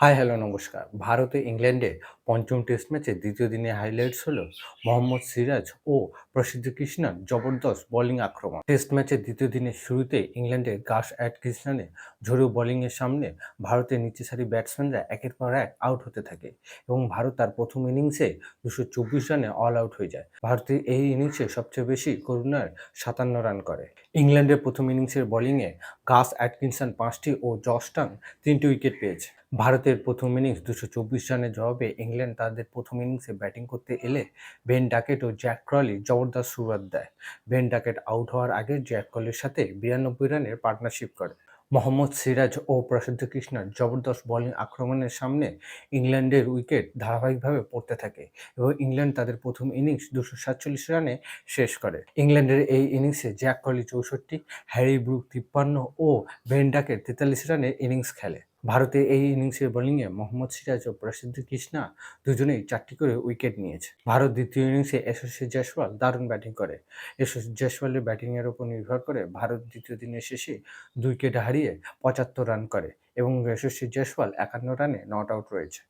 Hi hello নমস্কার। ভারতে ইংল্যান্ডে পঞ্চম টেস্ট ম্যাচে দ্বিতীয় দিনে হাইলাইটস হলো মোহাম্মদ সিরাজ ও প্রসিদ্ধ কৃষ্ণার জবরদস্ত বোলিং আক্রমণ। টেস্ট ম্যাচের দ্বিতীয় দিনের শুরুতে ইংল্যান্ডের গাস অ্যাট কৃষ্ণানে ঝোড়ো বোলিংয়ের সামনে ভারতের নিচে সারি ব্যাটসম্যানরা একের পর এক আউট হতে থাকে এবং ভারত তার প্রথম ইনিংসে দুশো চব্বিশ রানে অল আউট হয়ে যায়। ভারতের এই ইনিংসে সবচেয়ে বেশি করুণার সাতান্ন রান করে। ইংল্যান্ডের প্রথম ইনিংসের বোলিংয়ে গাস অ্যাটকিনসন পাঁচটি ও জস্টাং তিনটি উইকেট পেয়েছে। ভারতের প্রথম ইনিংস দুশো চব্বিশ রানের জবাবে ইংল্যান্ড তাদের প্রথম ইনিংসে ব্যাটিং করতে এলে বেন ডাকেট ও জ্যাক ক্রলি জবরদস্ত শুরুয়াত দেয়। বেন ডাকেট আউট হওয়ার আগে জ্যাক ক্রলির সাথে বিরানব্বই রানের পার্টনারশিপ করে। মোহাম্মদ সিরাজ ও প্রসিদ্ধ কৃষ্ণার জবরদস্ত বোলিং আক্রমণের সামনে ইংল্যান্ডের উইকেট ধারাবাহিকভাবে পড়তে থাকে এবং ইংল্যান্ড তাদের প্রথম ইনিংস দুশো সাতচল্লিশ রানে শেষ করে। ইংল্যান্ডের এই ইনিংসে জ্যাক ক্রলি চৌষট্টি, হ্যারি ব্রুক তিপ্পান্ন ও বেন ডাকেট তেতাল্লিশ রানে ইনিংস খেলে। ভারতে এই ইনিংসের বোলিংয়ে মোহাম্মদ সিরাজ ও প্রসিদ্ধ কৃষ্ণা দুজনেই চারটি করে উইকেট নিয়েছে। ভারত দ্বিতীয় ইনিংসে যশস্বী জয়সওয়াল দারুণ ব্যাটিং করে। যশস্বী জয়সওয়ালের ব্যাটিংয়ের ওপর নির্ভর করে ভারত দ্বিতীয় দিনের শেষে দুই হারিয়ে পঁচাত্তর রান করে এবং যশস্বী জয়সওয়াল একান্ন রানে নট আউট রয়েছে।